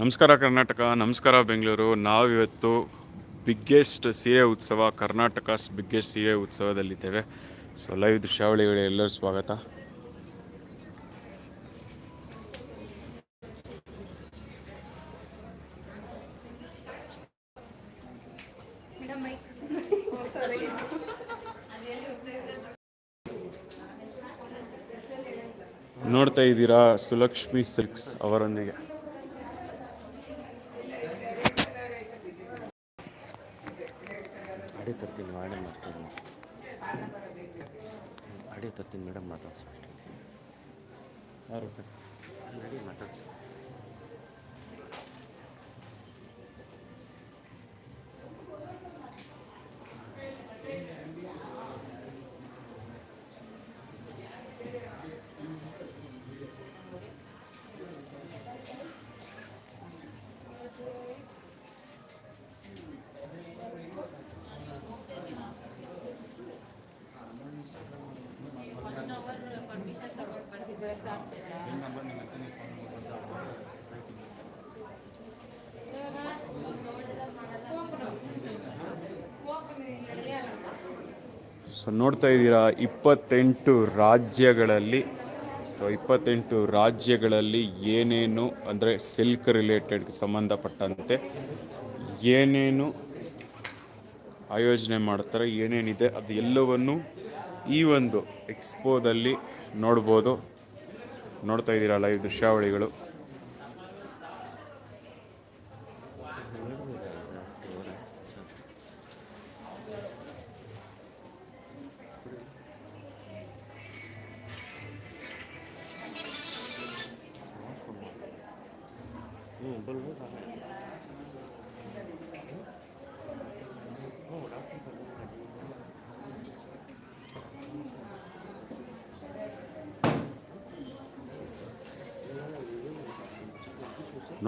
ನಮಸ್ಕಾರ ಕರ್ನಾಟಕ, ನಮಸ್ಕಾರ ಬೆಂಗಳೂರು. ನಾವಿವತ್ತು ಬಿಗ್ಗೆಸ್ಟ್ ಸೀರೆ ಉತ್ಸವ ಕರ್ನಾಟಕ ಬಿಗ್ಗೆಸ್ಟ್ ಸೀರೆ ಉತ್ಸವದಲ್ಲಿದ್ದೇವೆ. ಸೊ ಲೈವ್ ದೃಶ್ಯಾವಳಿಗಳು ಎಲ್ಲರೂ ಸ್ವಾಗತ. ನೋಡ್ತಾ ಇದ್ದೀರಾ ಸುಲಕ್ಷ್ಮಿ ಸಿಲ್ಕ್ಸ್ ಅವರೊಂದಿಗೆ ಅಡಿ ತರ್ತೀನಿ ಮೇಡಮ್ ಅಷ್ಟೇ ಅಡಿ ತರ್ತೀನಿ ಮೇಡಮ್ ಮಾತಾಡ್ಸ ಯಾರು ಅಡಿ ಮಾತಾಡ್ಸ. ಸೊ ನೋಡ್ತಾ ಇದ್ದೀರಾ, ಇಪ್ಪತ್ತೆಂಟು ರಾಜ್ಯಗಳಲ್ಲಿ ಸೊ ಇಪ್ಪತ್ತೆಂಟು ರಾಜ್ಯಗಳಲ್ಲಿ ಏನೇನು, ಅಂದರೆ ಸಿಲ್ಕ್ ರಿಲೇಟೆಡ್ ಸಂಬಂಧಪಟ್ಟಂತೆ ಏನೇನು ಆಯೋಜನೆ ಮಾಡ್ತಾರೆ, ಏನೇನಿದೆ ಅದು ಎಲ್ಲವನ್ನು ಈ ಒಂದು ಎಕ್ಸ್ಪೋದಲ್ಲಿ ನೋಡ್ಬೋದು. ನೋಡ್ತಾ ಇದ್ದೀರಾ ಲೈವ್ ದೃಶ್ಯಾವಳಿಗಳು.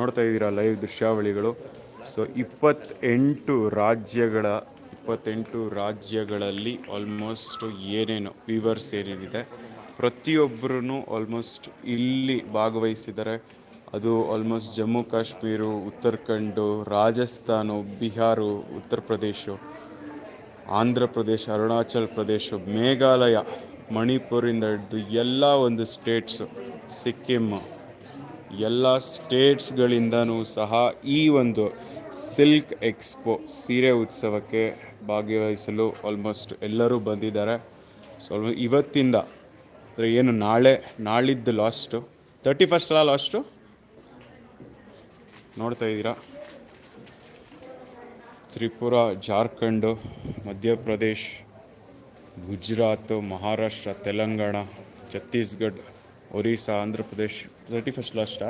ನೋಡ್ತಾ ಇದ್ದೀರಾ ಲೈವ್ ದೃಶ್ಯಾವಳಿಗಳು. ಸೊ ಇಪ್ಪತ್ತೆಂಟು ರಾಜ್ಯಗಳ, ಇಪ್ಪತ್ತೆಂಟು ರಾಜ್ಯಗಳಲ್ಲಿ ಆಲ್ಮೋಸ್ಟ್ ಏನೇನು ವೀವರ್ಸ್ ಏನೇನಿದೆ ಪ್ರತಿಯೊಬ್ಬರೂ ಆಲ್ಮೋಸ್ಟ್ ಇಲ್ಲಿ ಭಾಗವಹಿಸಿದ್ದಾರೆ. ಅದು ಆಲ್ಮೋಸ್ಟ್ ಜಮ್ಮು, ಕಾಶ್ಮೀರ, ಉತ್ತರಾಖಂಡು, ರಾಜಸ್ಥಾನ, ಬಿಹಾರ, ಉತ್ತರ ಪ್ರದೇಶ, ಆಂಧ್ರ ಪ್ರದೇಶ, ಅರುಣಾಚಲ್ ಪ್ರದೇಶ, ಮೇಘಾಲಯ ಮಣಿಪುರಿಂದ ಹಿಡಿದು ಎಲ್ಲ ಒಂದು ಸ್ಟೇಟ್ಸು ಸಿಕ್ಕಿಮ್ ಎಲ್ಲ ಸ್ಟೇಟ್ಸ್ಗಳಿಂದನೂ ಸಹ ಈ ಒಂದು ಸಿಲ್ಕ್ ಎಕ್ಸ್ಪೋ ಸೀರೆ ಉತ್ಸವಕ್ಕೆ ಭಾಗವಹಿಸಲು ಆಲ್ಮೋಸ್ಟ್ ಎಲ್ಲರೂ ಬಂದಿದ್ದಾರೆ. ಸೊ ಇವತ್ತಿಂದ, ಅಂದರೆ ಏನು ನಾಳೆ, ನಾಳಿದ್ದು ಲಾಸ್ಟು ತರ್ಟಿ ಫಸ್ಟಲ್ಲ ಲಾಸ್ಟು ನೋಡ್ತಾ ಇದ್ದೀರಾ? ತ್ರಿಪುರ, ಜಾರ್ಖಂಡು, ಮಧ್ಯಪ್ರದೇಶ್, ಗುಜರಾತ್, ಮಹಾರಾಷ್ಟ್ರ, ತೆಲಂಗಾಣ ಛತ್ತೀಸ್ಗಢ ಒರಿಸ್ಸಾ ಆಂಧ್ರ ಪ್ರದೇಶ್ ತರ್ಟಿ ಫಸ್ಟ್ ಲಾಸ್ಟಾ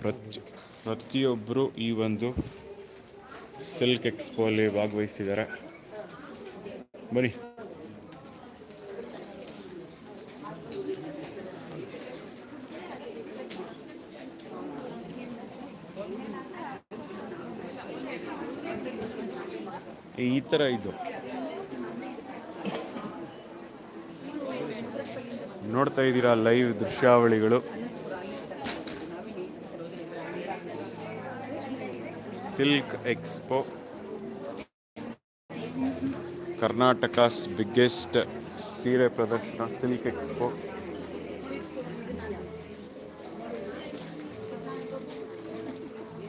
ಪ್ರತಿ ಪ್ರತಿಯೊಬ್ಬರು ಈ ಒಂದು ಸಿಲ್ಕ್ ಎಕ್ಸ್ಪೋಲಿ ಭಾಗವಹಿಸಿದ್ದಾರೆ. ಬನ್ನಿ. ಈ ಥರ ಇದು. ನೋಡ್ತಾ ಇದ್ದೀರಾ live ದೃಶ್ಯಾವಳಿಗಳು. Silk expo. Karnataka's biggest ಸೀರೆ ಪ್ರದರ್ಶನ ಸಿಲ್ಕ್ ಎಕ್ಸ್ಪೋ.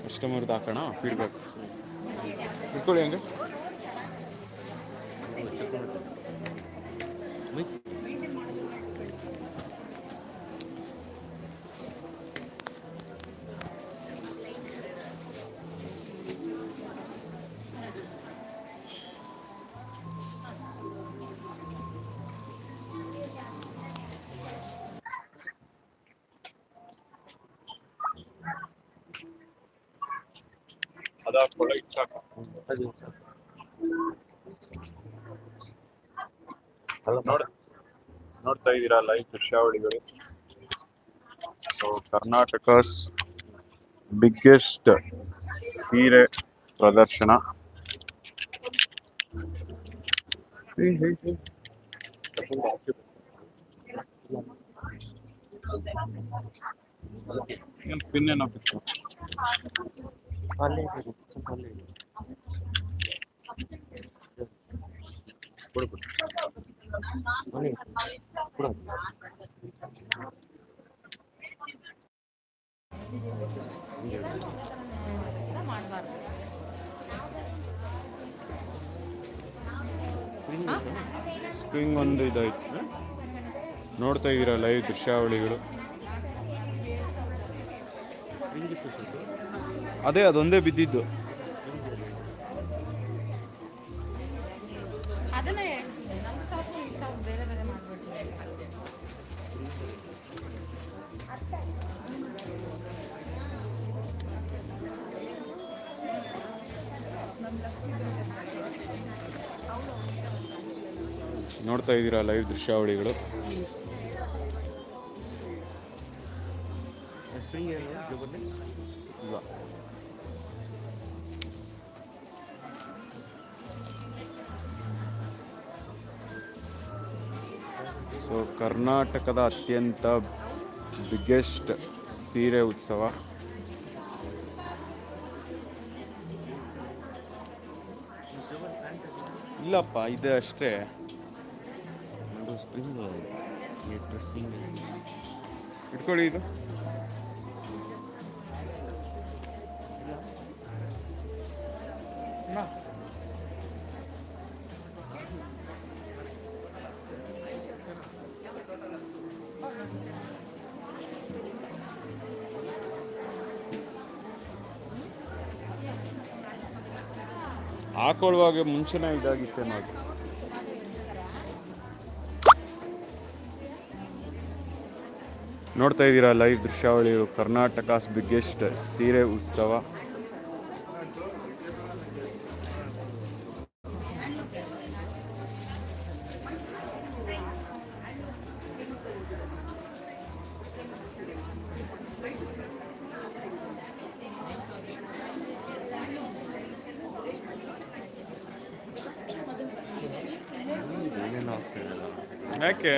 ಕಸ್ಟಮರ್ ಹಾಕೋಣ ಫೀಡ್ಬ್ಯಾಕ್ ಇಟ್ಕೊಳ್ಳಿ ಹಂಗೆ ಅದ ಸಾಕು ಅದು ನೋಡ. ನೋಡ್ತಾ ಇದ್ದೀರಾ ಲೈವ್ ದೃಶ್ಯಾವಳಿಗಳು ಸೊ ಕರ್ನಾಟಕಸ್ ಬಿಗ್ಗೆಸ್ಟ್ ಸೀರೆ ಪ್ರದರ್ಶನ. ಏನು ಪಿನ್ ಏನೋ ಬಿತ್ತು? ಸ್ಪ್ರಿಂಗ್ ಒಂದು ಇದಾಯ್ತು. ನೋಡ್ತಾ ಇದ್ದೀರಾ ಲೈವ್ ದೃಶ್ಯಾವಳಿಗಳು ಹಿಂಗಿತ್ತು ಸ್ವಲ್ಪ. ಅದೇ ಅದೊಂದೇ ಬಿದ್ದಿದ್ದು. ನೋಡ್ತಾ ಇದ್ದೀರಾ ಲೈವ್ ದೃಶ್ಯಾವಳಿಗಳು? ಸ್ಪ್ರಿಂಗ್ ಕರ್ನಾಟಕದ ಅತ್ಯಂತ ಬಿಗ್ಗೆಸ್ಟ್ ಸೀರೆ ಉತ್ಸವ. ಇಲ್ಲಪ್ಪ ಇದೆ ಅಷ್ಟೇ. ಇಟ್ಕೊಳ್ಳಿ ಇದು. ಹಾಕೊಳ್ಳುವಾಗ ಮುಂಚೆನೇ ಇದಾಗಿತ್ತೆ ನೋಡಿ ನೋಡ್ತಾ ಇದ್ದೀರಾ ಲೈವ್ ದೃಶ್ಯಾವಳಿಗಳು. ಕರ್ನಾಟಕಸ್ ಬಿಗ್ಗೆಸ್ಟ್ ಸೀರೆ ಉತ್ಸವ. ಯಾಕೆ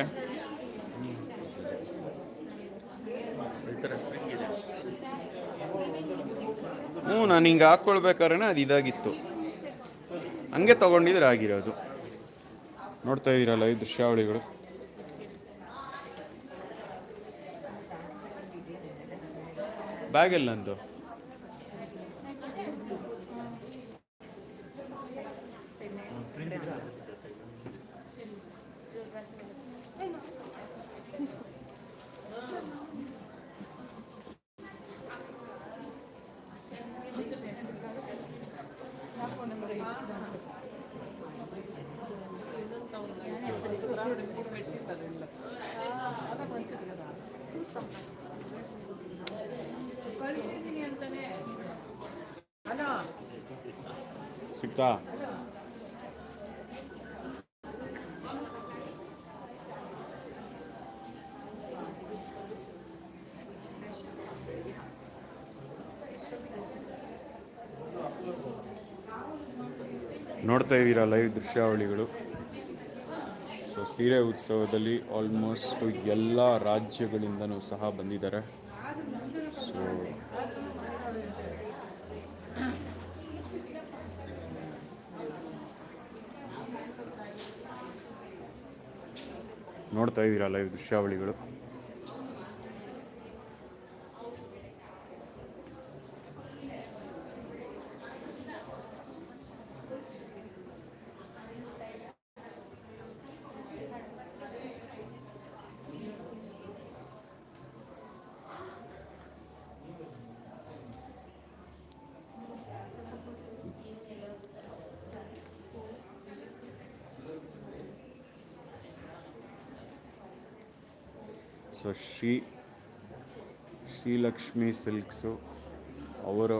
ಹ್ಞೂ, ನಾನು ಹಿಂಗೆ ಹಾಕ್ಕೊಳ್ಬೇಕಾದ್ರೆ ಅದು ಇದಾಗಿತ್ತು. ಹಂಗೆ ತಗೊಂಡಿದ್ರೆ ಆಗಿರೋದು. ನೋಡ್ತಾ ಇದ್ದೀರಲ್ಲ ಈ ದೃಶ್ಯಾವಳಿಗಳು. ಬ್ಯಾಗ್ ಎಲ್ಲ ನಂದು? ಸಿಗ್ತಾ? ನೋಡ್ತಾ ಇದ್ದೀರಾ ಲೈವ್ ದೃಶ್ಯಾವಳಿಗಳು? ಸೊ ಸೀರೆ ಉತ್ಸವದಲ್ಲಿ ಆಲ್ಮೋಸ್ಟ್ ಎಲ್ಲ ರಾಜ್ಯಗಳಿಂದನೂ ಸಹ ಬಂದಿದ್ದಾರೆ. ಸೊ ನೋಡ್ತಾ ಇದ್ದೀರಾ ಲೈವ್ ದೃಶ್ಯಾವಳಿಗಳು? ಸೊ ಶ್ರೀ ಶ್ರೀಲಕ್ಷ್ಮಿ ಸಿಲ್ಕ್ಸು ಅವರು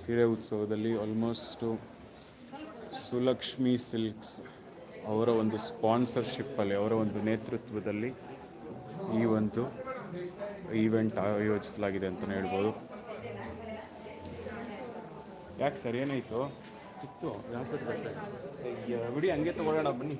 ಸೀರೆ ಉತ್ಸವದಲ್ಲಿ ಆಲ್ಮೋಸ್ಟು ಸುಲಕ್ಷ್ಮಿ ಸಿಲ್ಕ್ಸ್ ಅವರ ಒಂದು ಸ್ಪಾನ್ಸರ್ಶಿಪ್ಪಲ್ಲಿ ಅವರ ಒಂದು ನೇತೃತ್ವದಲ್ಲಿ ಈ ಒಂದು ಈವೆಂಟ್ ಆಯೋಜಿಸಲಾಗಿದೆ ಅಂತಲೇ ಹೇಳ್ಬೋದು. ಯಾಕೆ ಸರ್, ಏನಾಯಿತು? ಸಿಕ್ತು ಜಾಸ್ತಿ ಬಿಡಿ ಹಂಗೆ ತಗೊಳ್ಳೋಣ ಬನ್ನಿ.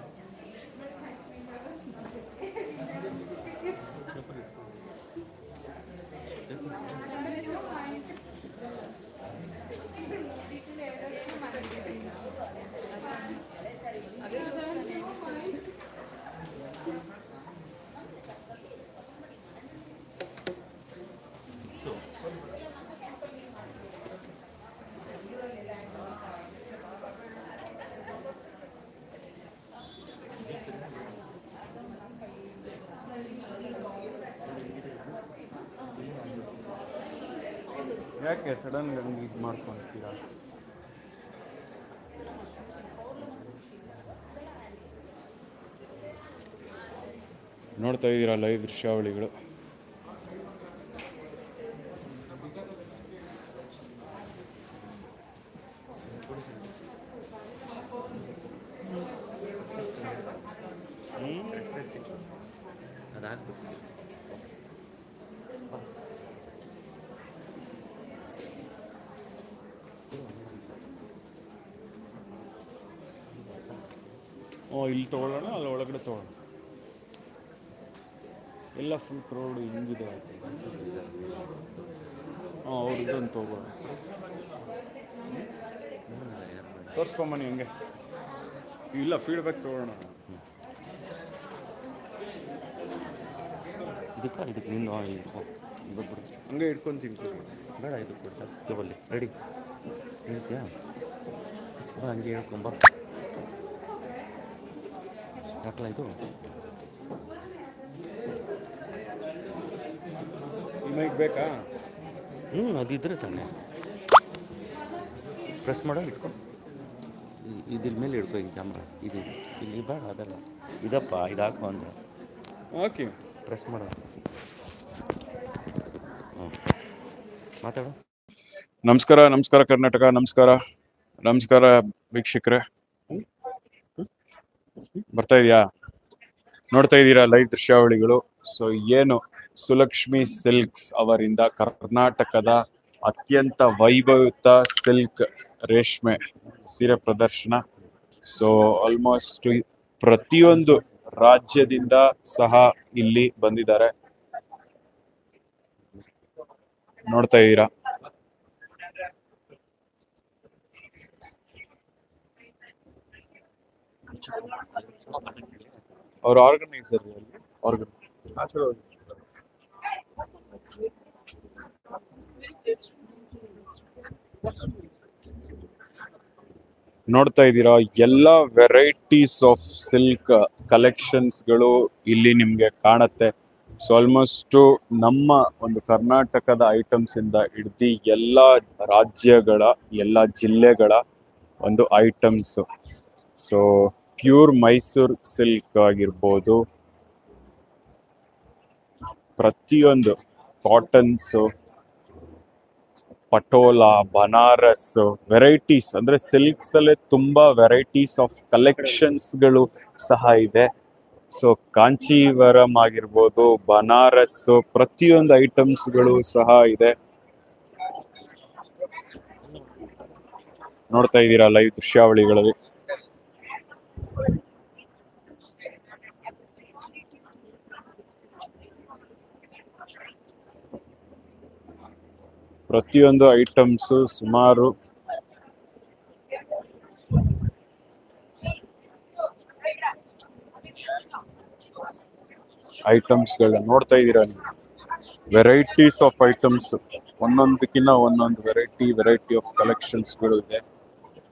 ಯಾಕೆ ಸಡನ್ ಹಂಗೆ ಇದು ಮಾಡ್ಕೊಳ್ತೀರಾ ನೋಡ್ತಾ ಇದ್ದೀರಾ ಲೈವ್ ದೃಶ್ಯಾವಳಿಗಳು ಅದಾಗ್ಬೇಕು ಓ ಇಲ್ಲಿ ತೊಗೊಳ್ಳೋಣ ಅಲ್ಲಿ ಒಳಗಡೆ ತೊಗೊಳ್ಳೋಣ ಎಲ್ಲ ಫುಲ್ ಕ್ರೌಡ್ ಹಿಂಗಿದೆ ಆಯ್ತು ಹಾಂ ತೋರಿಸ್ಕೊಂಬನ್ನಿ ಹಂಗೆ. ಇಲ್ಲ ಫೀಡ್ಬ್ಯಾಕ್ ತೊಗೊಳ್ಳೋಣ ಇದಕ್ಕೆ ಇದಕ್ಕೆ ನಿಂದು ಇದಕ್ಕೆ ಇವತ್ತು ಬಿಡು ಹಂಗೆ ಇಟ್ಕೊಂತೀನಿ ಬೇಡ ಇದು ಕೊಡ್ತಾ. ತಗೊಳ್ಳಿ ರೆಡಿ ಹೇಳ್ತೀಯಾ? ಬಾ ಹಂಗೆ ಹೇಳ್ಕೊಂಬ ಹಾಕ್ಲಾ ಇದು? ಈ ಮೈಕ್ ಬೇಕಾ? ಹ್ಞೂ ಅದಿದ್ರೆ ತಾನೆ. ಪ್ರೆಸ್ ಮಾಡೋ ಇಟ್ಕೊ. ಇದ್ರ ಮೇಲೆ ಇಡ್ಕೊ ಈ ಕ್ಯಾಮ್ರಾ ಇದು ಇಲ್ಲಿ ಬೇಡ ಅದಲ್ಲ. ಇದಪ್ಪ ಇದು ಹಾಕು ಅಂದ್ರೆ. ಓಕೆ ಪ್ರೆಸ್ ಮಾಡೋ. ಹ್ಞೂ ಮಾತಾಡು. ನಮಸ್ಕಾರ ನಮಸ್ಕಾರ ಕರ್ನಾಟಕ ನಮಸ್ಕಾರ. ನಮಸ್ಕಾರ ವೀಕ್ಷಕರೇ. ಬರ್ತಾ ಇದೆಯಾ? ನೋಡ್ತಾ ಇದ್ದೀರಾ ಲೈವ್ ದೃಶ್ಯಾವಳಿಗಳು? ಸೊ ಏನು ಸುಲಕ್ಷ್ಮಿ ಸಿಲ್ಕ್ಸ್ ಅವರಿಂದ ಕರ್ನಾಟಕದ ಅತ್ಯಂತ ವೈಭವಯುತ ಸಿಲ್ಕ್ ರೇಷ್ಮೆ ಸೀರೆ ಪ್ರದರ್ಶನ. ಸೊ ಆಲ್ಮೋಸ್ಟ್ ಪ್ರತಿಯೊಂದು ರಾಜ್ಯದಿಂದ ಸಹ ಇಲ್ಲಿ ಬಂದಿದ್ದಾರೆ. ನೋಡ್ತಾ ಇದ್ದೀರಾ? ಅವ್ರ ಆರ್ಗನೈಸರ್ ಆರ್ಗನ್ ನೋಡ್ತಾ ಇದ್ದೀರಾ? ಎಲ್ಲ ವೆರೈಟೀಸ್ ಆಫ್ ಸಿಲ್ಕ್ ಕಲೆಕ್ಷನ್ಸ್ಗಳು ಇಲ್ಲಿ ನಿಮಗೆ ಕಾಣತ್ತೆ. ಸೊ ಆಲ್ಮೋಸ್ಟು ನಮ್ಮ ಒಂದು ಕರ್ನಾಟಕದ ಐಟಮ್ಸ್ ಇಂದ ಹಿಡ್ದು ಎಲ್ಲ ರಾಜ್ಯಗಳ, ಎಲ್ಲ ಜಿಲ್ಲೆಗಳ ಒಂದು items so pure Mysore silk ಆಗಿರ್ಬೋದು. ಪ್ರತಿಯೊಂದು ಕಾಟನ್ಸು ಪಟೋಲಾ ಬನಾರಸ್ ವೆರೈಟೀಸ್ ಅಂದ್ರೆ ಸಿಲ್ಕ್ಸ್ ಅಲ್ಲೇ ತುಂಬಾ ವೆರೈಟೀಸ್ ಆಫ್ ಕಲೆಕ್ಷನ್ಸ್ಗಳು ಸಹ ಇದೆ. ಸೊ ಕಾಂಚೀವರಂ ಆಗಿರ್ಬೋದು ಬನಾರಸ್ ಪ್ರತಿಯೊಂದು ಐಟಮ್ಸ್ಗಳು ಸಹ ಇದೆ. ನೋಡ್ತಾ ಇದ್ದೀರಾ ಲೈವ್ ದೃಶ್ಯಾವಳಿಗಳಲ್ಲಿ? ಪ್ರತಿಯೊಂದು ಐಟಮ್ಸ್ ಸುಮಾರು ಐಟಮ್ಸ್ಗಳನ್ನ ನೋಡ್ತಾ ಇದ್ದೀರಾ ನೀವು? ವೆರೈಟೀಸ್ ಆಫ್ ಐಟಮ್ಸ್ ಒಂದೊಂದಕ್ಕಿಂತ ಒಂದೊಂದು ವೆರೈಟಿ ವೆರೈಟಿ ಆಫ್ ಕಲೆಕ್ಷನ್ಸ್ಗಳು ಇದೆ.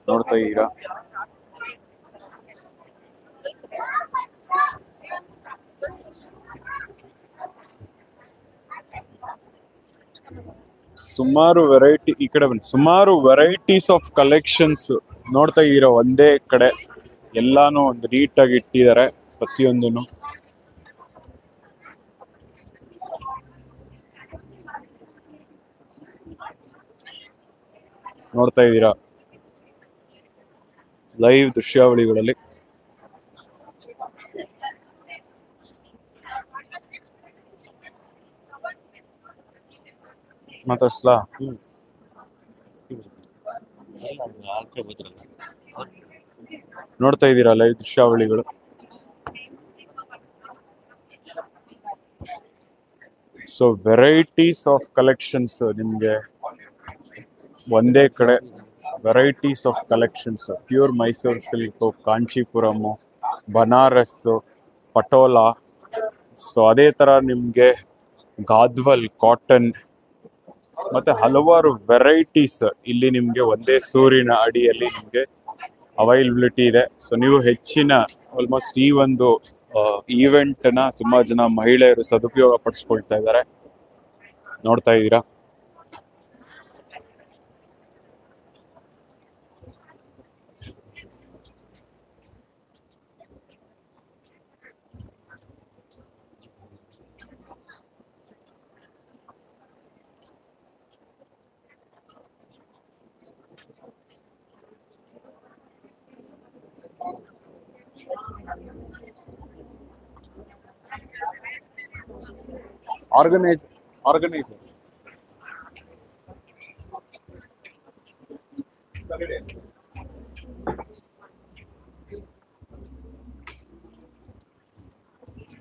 ನೋಡ್ತಾ ಇದ್ದೀರಾ? ಸುಮಾರು ವೆರೈಟಿ ಈ ಕಡೆ ಬನ್ನಿ. ಸುಮಾರು ವೆರೈಟೀಸ್ ಆಫ್ ಕಲೆಕ್ಷನ್ಸ್ ನೋಡ್ತಾ ಇದ್ದೀರಾ? ಒಂದೇ ಕಡೆ ಎಲ್ಲಾನು ಒಂದು ನೀಟಾಗಿ ಇಟ್ಟಿದ್ದಾರೆ ಪ್ರತಿಯೊಂದೂ ನೋಡ್ತಾ ಇದ್ದೀರಾ? ಲೈವ್ ದೃಶ್ಯಾವಳಿಗಳಲ್ಲಿ. ಮಾತಾಡ್ಸ್ಲಾ? ನೋಡ್ತಾ ಇದ್ದೀರಾ ಲೈವ್ ದೃಶ್ಯಾವಳಿಗಳು? ಸೊ ವೆರೈಟೀಸ್ ಆಫ್ ಕಲೆಕ್ಷನ್ಸ್ ನಿಮಗೆ ಒಂದೇ ಕಡೆ. Varieties of collections pure Mysuru silk Kanchipuram Banaras Patola so ಅದೇ ಥರ ನಿಮಗೆ ಗಾದ್ವಲ್ ಕಾಟನ್ ಮತ್ತೆ ಹಲವಾರು ವೆರೈಟೀಸ್ ಇಲ್ಲಿ ನಿಮಗೆ ಒಂದೇ ಸೂರಿನ ಅಡಿಯಲ್ಲಿ ನಿಮಗೆ ಅವೈಲಬಿಲಿಟಿ ಇದೆ. ಸೊ ನೀವು ಹೆಚ್ಚಿನ ಆಲ್ಮೋಸ್ಟ್ ಈ ಒಂದು ಈವೆಂಟ್ನ ಸುಮಾರು ಜನ ಮಹಿಳೆಯರು ಸದುಪಯೋಗ ಪಡಿಸ್ಕೊಳ್ತಾ ಇದ್ದಾರೆ. ನೋಡ್ತಾ ಇದ್ದೀರಾ? ಆರ್ಗನೈಸ್ ಆರ್ಗನೈಸ್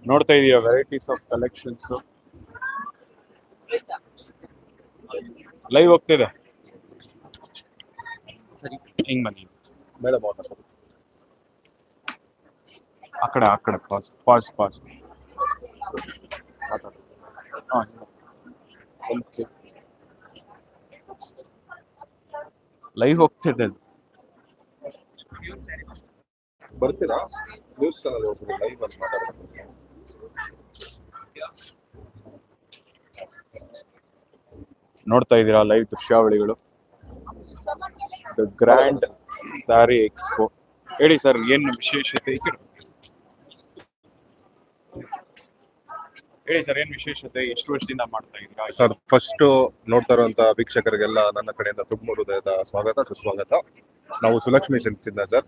ನೋಡ್ತಾ ಇದೀಯ ವೆರೈಟೀಸ್ ಆಫ್ ಕಲೆಕ್ಷನ್ಸ್ ಲೈವ್ ಹೋಗ್ತಿದೆ ಹಿಂಗ್ ಬನ್ನಿ. ಬೇಡ ಅವ್ರನ್ನ ಆ ಕಡೆ ಆ ಕಡೆ ಪಾಸ್ ಪಾಸ್ ಪಾಸ್ ಲೈವ್ ಹೋಗ್ತಿದೆ ಅದು. ಬರ್ತೀರಾ? ನ್ಯೂಸ್ ಚಾನಲ್ ಒಬ್ರು ಲೈವ್ ಅಲ್ಲಿ ಮಾತಾಡ್ತಾರೆ ನೋಡ್ತಾ ಇದ್ದೀರಾ ಲೈವ್ ದೃಶ್ಯಾವಳಿಗಳು? ದ ಗ್ರ್ಯಾಂಡ್ ಸ್ಯಾರಿ ಎಕ್ಸ್ಪೋ ಹೇಳಿ ಸರ್ ಏನು ವಿಶೇಷತೆ. ಹೇಳಿ ಸರ್, ಏನ್ ವಿಶೇಷತೆ? ಎಷ್ಟು ವರ್ಷದಿಂದ ಮಾಡ್ತಾ ಇದ್ದೀರಾ? ಸರ್ ಫಸ್ಟ್ ನೋಡ್ತಾ ಇರುವಂತ ವೀಕ್ಷಕರಿಗೆಲ್ಲ ನನ್ನ ಕಡೆಯಿಂದ ತುಂಬ ಹೃದಯದ ಸ್ವಾಗತ, ಸುಸ್ವಾಗತ. ನಾವು ಸುಲಕ್ಷ್ಮಿ ಸಿಲ್ಕ್ಸ್ ಸರ್.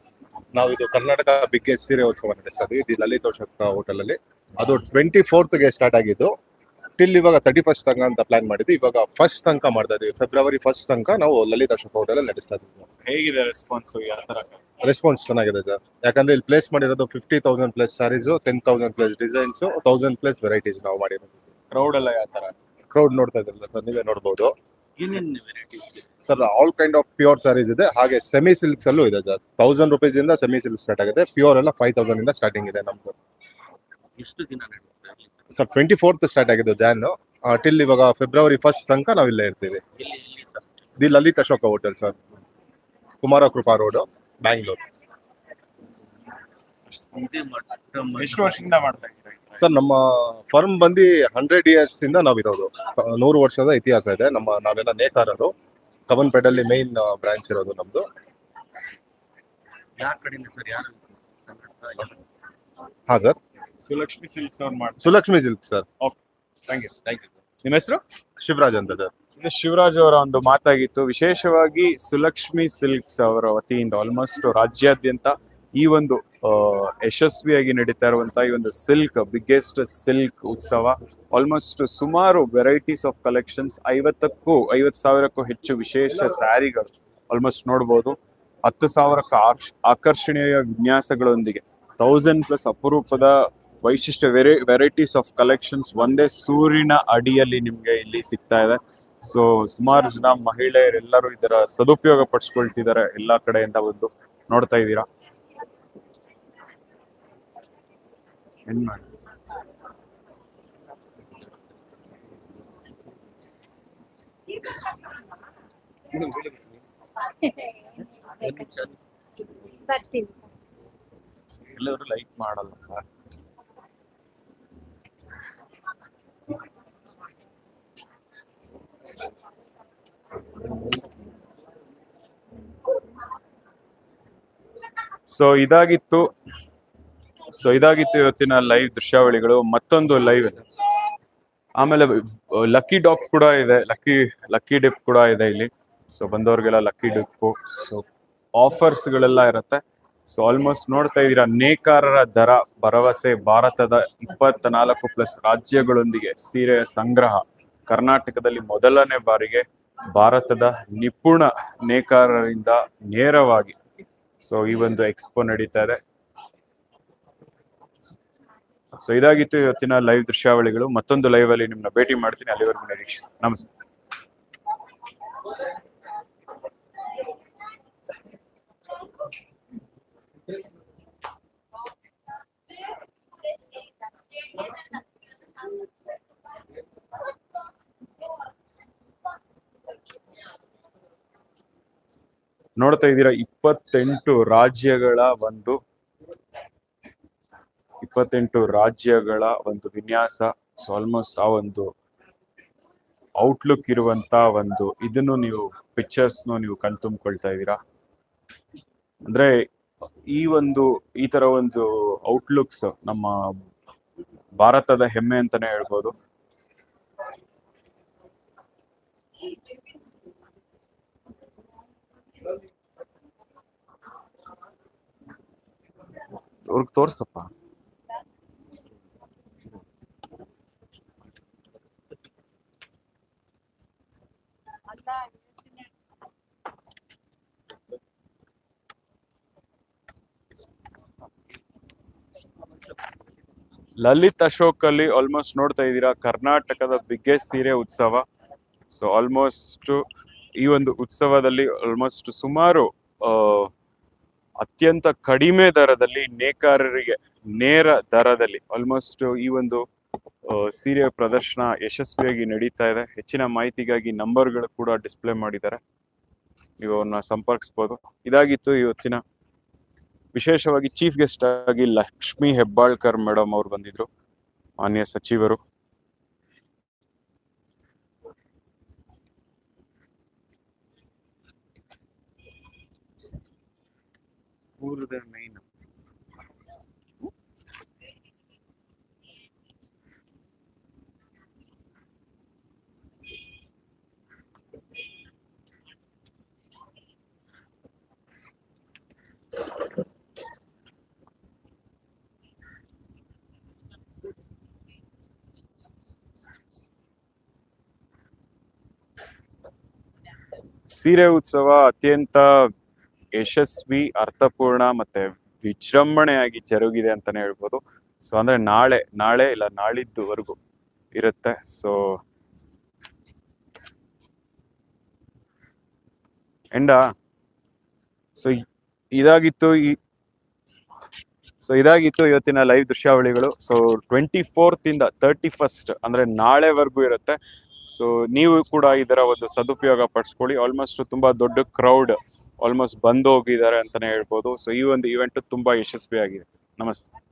ನಾವು ಇದು ಕರ್ನಾಟಕ ಬಿಗ್ಗೆಸ್ಟ್ ಸೀರೆ ಉತ್ಸವ ನಡೆಸ್ತಾ ಇದ್ದೀವಿ ಇದು ಲಲಿತೋಷಕ ಹೋಟೆಲ್ ಅಲ್ಲಿ ಅದು ಟ್ವೆಂಟಿ ಗೆ ಸ್ಟಾರ್ಟ್ ಆಗಿದ್ದು. ಟಿಲ್ ಇವಾಗ ತರ್ಟಿ ಫಸ್ಟ್ ತನಕ ಅಂತ ಪ್ಲಾನ್ ಮಾಡಿದ್ವಿ. ಇವಾಗ ಫಸ್ಟ್ ತನಕ ಮಾಡ್ತಾ ಇದೀವಿ. ಫೆಬ್ರವರಿ ಫಸ್ಟ್ ತನಕ ನಾವು ಲಲಿತ್ ಅಶೋಕ್ ಹೋಟೆಲ್ ನಡೆಸ್ತಾ ಇದ್ದೀವಿ. ಹೇಗಿದೆ ರೆಸ್ಪಾನ್ಸ್ ಯಾವ ತರ ರೆಸ್ಪಾನ್ಸ್ ಚೆನ್ನಾಗಿದೆ ಸರ್ ಯಾಕಂದ್ರೆ ಇಲ್ಲಿ ಪ್ಲೇಸ್ ಮಾಡಿರೋದು fifty thousand plus sarees ten thousand plus designs thousand plus varieties ನಾವು ಮಾಡಿರೋದು. ಕ್ರೌಡ್ ಎಲ್ಲ ಯಾವ ತರ ಕ್ರೌಡ್ ನೋಡ್ತಾ ಇದ್ರಲ್ಲ ಸರ್ ನೀವೇ ನೋಡ್ಬೋದು. Sir all kind of pure sarees ಇದೆ. ಹಾಗೆ ಸೆಮಿ ಸಿಲ್ಕ್ಸ್ ಅಲ್ಲೂ ಇದೆ ಸರ್ ತೌಸಂಡ್ ರುಪೀಸ್ ಇಂದ ಸೆಮಿ ಸಿಲ್ಕ್ ಸ್ಟಾರ್ಟ್ ಆಗಿದೆ. ಪ್ಯೂರ್ ಎಲ್ಲ ಫೈವ್ ತೌಸಂಡ್ ಇಂದ ಸ್ಟಾರ್ಟಿಂಗ್ ಇದೆ ನಮ್ದು. ಎಷ್ಟು ದಿನ? ಸರ್ ಟ್ವೆಂಟಿ ಫೋರ್ತ್ ಸ್ಟಾರ್ಟ್ ಆಗಿದ್ದು ಜಾನ್ ಟಿಲ್ ಇವಾಗ ಫೆಬ್ರವರಿ ಫಸ್ಟ್ ತನಕ ನಾವು ಇಲ್ಲೇ ಇರ್ತೀವಿ. The Lalit Ashoka hotel sir. Kumara Krupa road Bangalore ಇದೇ ಮಟ್ಟ ಎಷ್ಟು ವರ್ಷದಿಂದ ಮಾಡ್ತಾ ಇದ್ದೀರಾ? ಸರ್ ನಮ್ಮ ಫರ್ಮ್ ಬಂದು ಹಂಡ್ರೆಡ್ ಇಯರ್ಸ್ ಇಂದ ನಾವಿರೋದು ಇರೋದು. ನೂರು ವರ್ಷದ ಇತಿಹಾಸ ಇದೆ. ನಮ್ಮ ನಾವೆಲ್ಲ ನೇಕಾರರು ಕವನ್ಪೇಟಲ್ಲಿ ಮೇನ್ ಬ್ರಾಂಚ್ ಇರೋದು ನಮ್ದು. ಯಾರ ಕಡೆಯಿಂದ ಸರ್ ಯಾರು ಕನ್ನಡ ಯಾರು? ಹಾ ಸರ್. ಸುಲಕ್ಷ್ಮಿ ಸಿಲ್ಕ್ಸ್ ಅವ್ರು ಮಾಡ್ತಾರೆ Sulakshmi silk sir. Okay. Thank you thank you ನಿಮ್ಮ ಹೆಸರು? ಶಿವರಾಜ್ ಅಂತ ಸರ್. ಇದು ಶಿವರಾಜ್ ಅವರ ಒಂದು ಮಾತಾಗಿತ್ತು. ವಿಶೇಷವಾಗಿ ಸುಲಕ್ಷ್ಮಿ ಸಿಲ್ಕ್ಸ್ ಅವರ ವತಿಯಿಂದ ಆಲ್ಮೋಸ್ಟ್ ರಾಜ್ಯಾದ್ಯಂತ ಈ ಒಂದು ಯಶಸ್ವಿಯಾಗಿ ನಡೀತಾ ಇರುವಂತಹ ಈ ಒಂದು ಸಿಲ್ಕ್ ಬಿಗ್ಗೆಸ್ಟ್ ಸಿಲ್ಕ್ ಉತ್ಸವ. ಆಲ್ಮೋಸ್ಟ್ ಸುಮಾರು ವೆರೈಟೀಸ್ ಆಫ್ ಕಲೆಕ್ಷನ್ಸ್ ಐವತ್ತಕ್ಕೂ ಐವತ್ತು ಸಾವಿರಕ್ಕೂ ಹೆಚ್ಚು ವಿಶೇಷ ಸ್ಯಾರಿಗಳು ಆಲ್ಮೋಸ್ಟ್ ನೋಡ್ಬೋದು. ಹತ್ತು ಸಾವಿರಕ್ಕೂ ಆಕರ್ಷ್- ಆಕರ್ಷಣೀಯ ವಿನ್ಯಾಸಗಳೊಂದಿಗೆ ಥೌಸಂಡ್ ಪ್ಲಸ್ ಅಪರೂಪದ ವೈಶಿಷ್ಟ್ಯ ವೆರೈ ವೆರೈಟೀಸ್ ಆಫ್ ಕಲೆಕ್ಷನ್ಸ್ ಒಂದೇ ಸೂರಿನ ಅಡಿಯಲ್ಲಿ ನಿಮಗೆ ಇಲ್ಲಿ ಸಿಗ್ತಾ ಇದೆ. ಸೊ ಸುಮಾರು ಜನ ಮಹಿಳೆಯರೆಲ್ಲರೂ ಇದರ ಸದುಪಯೋಗ ಪಡಿಸ್ಕೊಳ್ತಿದ್ದಾರೆ ಎಲ್ಲಾ ಕಡೆಯಿಂದ ಬಂದು ನೋಡ್ತಾ ಇದ್ದೀರಾ? ಎಲ್ಲರೂ ಲೈಕ್ ಮಾಡಲ್ಲ ಸರ್. ಸೊ ಇದಾಗಿತ್ತು. ಸೊ ಇದಾಗಿತ್ತು ಇವತ್ತಿನ ಲೈವ್ ದೃಶ್ಯಾವಳಿಗಳು. ಮತ್ತೊಂದು ಲೈವ್ ಆಮೇಲೆ ಲಕ್ಕಿ ಡಾಪ್ ಕೂಡ ಇದೆ. ಲಕ್ಕಿ ಲಕ್ಕಿ ಡಿಪ್ ಕೂಡ ಇದೆ ಇಲ್ಲಿ. ಸೊ ಬಂದವ್ರಿಗೆಲ್ಲ ಲಕ್ಕಿ ಡಿಪ್ಪು ಸೊ ಆಫರ್ಸ್ ಗಳೆಲ್ಲ ಇರುತ್ತೆ. ಸೊ ಆಲ್ಮೋಸ್ಟ್ ನೋಡ್ತಾ ಇದ್ದೀರಾ, ನೇಕಾರರ ದರ, ಭರವಸೆ, ಭಾರತದ ಇಪ್ಪತ್ತ ನಾಲ್ಕು ಪ್ಲಸ್ ರಾಜ್ಯಗಳೊಂದಿಗೆ ಸೀರೆಯ ಸಂಗ್ರಹ. ಕರ್ನಾಟಕದಲ್ಲಿ ಮೊದಲನೇ ಬಾರಿಗೆ ಭಾರತದ ನಿಪುಣ ನೇಕಾರರಿಂದ ನೇರವಾಗಿ. ಸೊ ಈ ಒಂದು ಎಕ್ಸ್ಪೋ ನಡೀತಾ ಇದೆ. ಸೊ ಇದಾಗಿತ್ತು ಇವತ್ತಿನ ಲೈವ್ ದೃಶ್ಯಾವಳಿಗಳು. ಮತ್ತೊಂದು ಲೈವ್ ಅಲ್ಲಿ ನಿಮ್ಮನ್ನ ಭೇಟಿ ಮಾಡ್ತೀನಿ. ಅಲ್ಲಿವರೆಗೂ ನಿರೀಕ್ಷಿಸಿ. ನಮಸ್ತೆ. ನೋಡ್ತಾ ಇದ್ದೀರಾ? ಇಪ್ಪತ್ತೆಂಟು ರಾಜ್ಯಗಳ ಒಂದು ಇಪ್ಪತ್ತೆಂಟು ರಾಜ್ಯಗಳ ಒಂದು ವಿನ್ಯಾಸ ಸೊ ಆಲ್ಮೋಸ್ಟ್ ಆ ಒಂದು ಔಟ್ಲುಕ್ ಇರುವಂತ ಒಂದು ಇದನ್ನು ನೀವು ಪಿಕ್ಚರ್ಸ್ ನೀವು ಕಣ್ತುಂಬಿಕೊಳ್ತಾ ಇದ್ದೀರಾ? ಅಂದ್ರೆ ಈ ಒಂದು, ಈ ತರ ಒಂದು ಔಟ್ಲುಕ್ಸ್ ನಮ್ಮ ಭಾರತದ ಹೆಮ್ಮೆ ಅಂತಾನೆ ಹೇಳ್ಬೋದು. ಅವ್ರಿಗೆ ತೋರ್ಸಪ್ಪ ಲಲಿತ್ ಅಶೋಕ್ ಅಲ್ಲಿ ಆಲ್ಮೋಸ್ಟ್ ನೋಡ್ತಾ ಇದ್ದೀರಾ ಕರ್ನಾಟಕದ ಬಿಗ್ಗೆಸ್ಟ್ ಸೀರೆ ಉತ್ಸವ. ಸೊ ಆಲ್ಮೋಸ್ಟ್ ಈ ಒಂದು ಉತ್ಸವದಲ್ಲಿ ಆಲ್ಮೋಸ್ಟ್ ಸುಮಾರು ಅತ್ಯಂತ ಕಡಿಮೆ ದರದಲ್ಲಿ ನೇಕಾರರಿಗೆ ನೇರ ದರದಲ್ಲಿ ಆಲ್ಮೋಸ್ಟ್ ಈ ಒಂದು ಸೀರೆ ಪ್ರದರ್ಶನ ಯಶಸ್ವಿಯಾಗಿ ನಡೀತಾ ಇದೆ. ಹೆಚ್ಚಿನ ಮಾಹಿತಿಗಾಗಿ ನಂಬರ್ಗಳು ಕೂಡ ಡಿಸ್ಪ್ಲೇ ಮಾಡಿದ್ದಾರೆ. ನೀವು ಅವ್ರನ್ನ ಸಂಪರ್ಕಿಸ್ಬೋದು. ಇದಾಗಿತ್ತು ಇವತ್ತಿನ ವಿಶೇಷವಾಗಿ ಚೀಫ್ ಗೆಸ್ಟ್ ಆಗಿ ಲಕ್ಷ್ಮಿ ಹೆಬ್ಬಾಳ್ಕರ್ ಮೇಡಮ್ ಅವ್ರು ಬಂದಿದ್ರು. ಮಾನ್ಯ ಸಚಿವರು. ಮೈನ್ ಸೀರೆ ಉತ್ಸವ ಅತ್ಯಂತ ಯಶಸ್ವಿ, ಅರ್ಥಪೂರ್ಣ ಮತ್ತೆ ವಿಜೃಂಭಣೆಯಾಗಿ ಜರುಗಿದೆ ಅಂತಾನೆ ಹೇಳ್ಬೋದು. ಸೊ ಅಂದ್ರೆ ನಾಳೆ ನಾಳೆ ಇಲ್ಲ, ನಾಳಿದ್ದುವರೆಗೂ ಇರುತ್ತೆ. ಸೊ ಎಂಡ ಸೊ ಇದಾಗಿತ್ತು ಈ ಸೊ ಇದಾಗಿತ್ತು ಇವತ್ತಿನ ಲೈವ್ ದೃಶ್ಯಾವಳಿಗಳು. ಸೊ ಟ್ವೆಂಟಿ ಫೋರ್ತ್ ಇಂದ ತರ್ಟಿ ಫಸ್ಟ್ ಅಂದ್ರೆ ನಾಳೆವರೆಗೂ ಇರುತ್ತೆ. ಸೊ ನೀವು ಕೂಡ ಇದರ ಒಂದು ಸದುಪಯೋಗ ಪಡಿಸ್ಕೊಳ್ಳಿ. ಆಲ್ಮೋಸ್ಟ್ ತುಂಬಾ ದೊಡ್ಡ ಕ್ರೌಡ್ ಆಲ್ಮೋಸ್ಟ್ ಬಂದು ಹೋಗಿದ್ದಾರೆ ಅಂತಾನೆ ಹೇಳ್ಬೋದು. ಸೊ ಈ ಒಂದು ಇವೆಂಟ್ ತುಂಬಾ ಯಶಸ್ವಿಯಾಗಿದೆ. ನಮಸ್ತೆ.